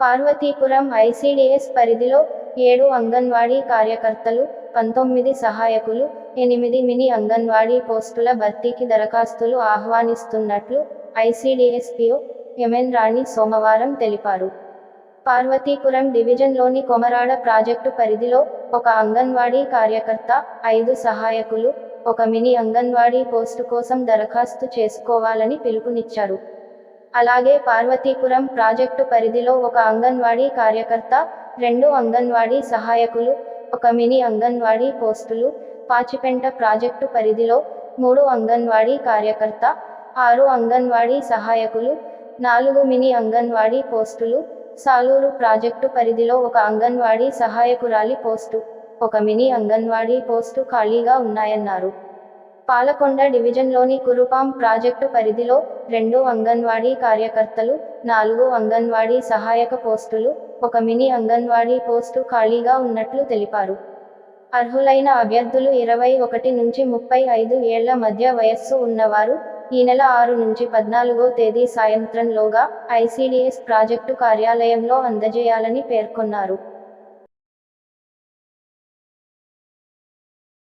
Parvathipuram ICDS పరిధిలో ఏడు అంగన్వాడీ కార్యకర్తలు పంతొమ్మిది సహాయకులు ఎనిమిది మినీ అంగన్వాడీ పోస్టుల భర్తీకి దరఖాస్తులు ఆహ్వానిస్తున్నట్లు ఐసీడీఎస్పీఓ ఎంఎన్ రాణి సోమవారం తెలిపారు. పార్వతీపురం డివిజన్లోని కొమరాడ ప్రాజెక్టు పరిధిలో ఒక అంగన్వాడీ కార్యకర్త ఐదు సహాయకులు ఒక మినీ అంగన్వాడీ పోస్టు కోసం దరఖాస్తు చేసుకోవాలని పిలుపునిచ్చారు. అలాగే పార్వతీపురం ప్రాజెక్టు పరిధిలో ఒక అంగన్వాడీ కార్యకర్త రెండు అంగన్వాడీ సహాయకులు ఒక మినీ అంగన్వాడీ పోస్టులు పాచిపెంట ప్రాజెక్టు పరిధిలో మూడు అంగన్వాడీ కార్యకర్త ఆరు అంగన్వాడీ సహాయకులు నాలుగు మినీ అంగన్వాడీ పోస్టులు సాలూరు ప్రాజెక్టు పరిధిలో ఒక అంగన్వాడీ సహాయకురాలి పోస్టు ఒక మినీ అంగన్వాడీ పోస్టు ఖాళీగా ఉన్నాయన్నారు. పాలకొండ డివిజన్లోని కురుపాం ప్రాజెక్టు పరిధిలో రెండు అంగన్వాడీ కార్యకర్తలు నాలుగు అంగన్వాడీ సహాయక పోస్టులు ఒక మినీ అంగన్వాడీ పోస్టు ఖాళీగా ఉన్నట్లు తెలిపారు. అర్హులైన అభ్యర్థులు ఇరవై ఒకటి నుంచి ముప్పై ఐదు ఏళ్ళ మధ్య వయస్సు ఉన్నవారు ఈ నెల ఆరు నుంచి పద్నాలుగో తేదీ సాయంత్రంలోగా ఐసీడీఎస్ ప్రాజెక్టు కార్యాలయంలో అందజేయాలని పేర్కొన్నారు.